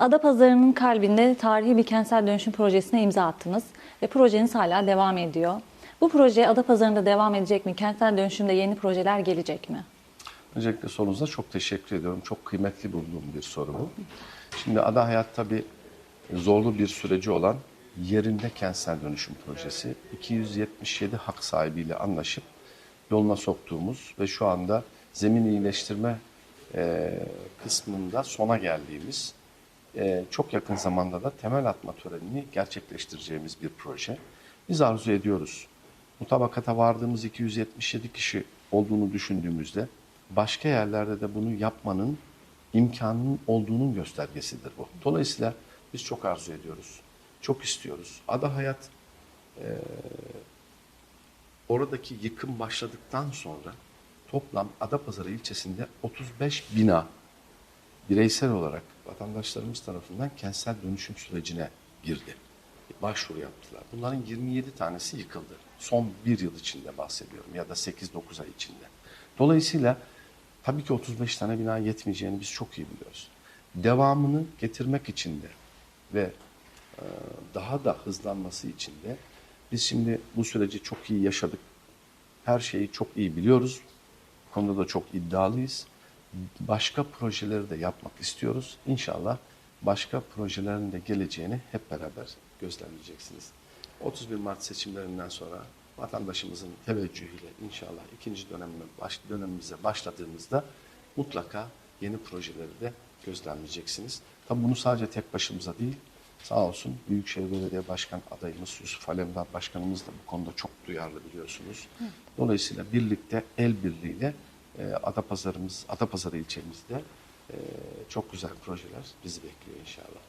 Adapazarı'nın kalbinde tarihi bir kentsel dönüşüm projesine imza attınız ve projeniz hala devam ediyor. Bu proje Adapazarı'nda devam edecek mi? Kentsel dönüşümde yeni projeler gelecek mi? Öncelikle sorunuza çok teşekkür ediyorum. Çok kıymetli bulduğum bir soru bu. Şimdi Ada Hayat tabii zorlu bir süreci olan yerinde kentsel dönüşüm projesi. 277 hak sahibiyle anlaşıp yoluna soktuğumuz ve şu anda zemin iyileştirme kısmında sona geldiğimiz e, çok yakın zamanda da temel atma törenini gerçekleştireceğimiz bir proje. Biz arzu ediyoruz. Mutabakata vardığımız 277 kişi olduğunu düşündüğümüzde başka yerlerde de bunu yapmanın imkanının olduğunun göstergesidir bu. Dolayısıyla biz çok arzu ediyoruz. Çok istiyoruz. Ada Hayat e, oradaki yıkım başladıktan sonra toplam Adapazarı ilçesinde 35 bina bireysel olarak vatandaşlarımız tarafından kentsel dönüşüm sürecine girdi. Başvuru yaptılar. Bunların 27 tanesi yıkıldı. Son bir yıl içinde bahsediyorum ya da 8-9 ay içinde. Dolayısıyla tabii ki 35 tane bina yetmeyeceğini biz çok iyi biliyoruz. Devamını getirmek için de ve e, daha da hızlanması için de biz şimdi bu süreci çok iyi yaşadık. Her şeyi çok iyi biliyoruz. Bu konuda da çok iddialıyız. Başka projeleri de yapmak istiyoruz. İnşallah başka projelerin de geleceğini hep beraber gözlemleyeceksiniz. 31 Mart seçimlerinden sonra vatandaşımızın teveccühüyle inşallah ikinci dönemime baş, dönemimize başladığımızda mutlaka yeni projeleri de gözlemleyeceksiniz. Tabii bunu sadece tek başımıza değil, sağ olsun Büyükşehir Belediye Başkan adayımız Yusuf Alemdar Başkanımız da bu konuda çok duyarlı biliyorsunuz. Dolayısıyla birlikte, el birliğiyle e, Adapazarımız, Adapazarı ilçemizde e, çok güzel projeler bizi bekliyor inşallah.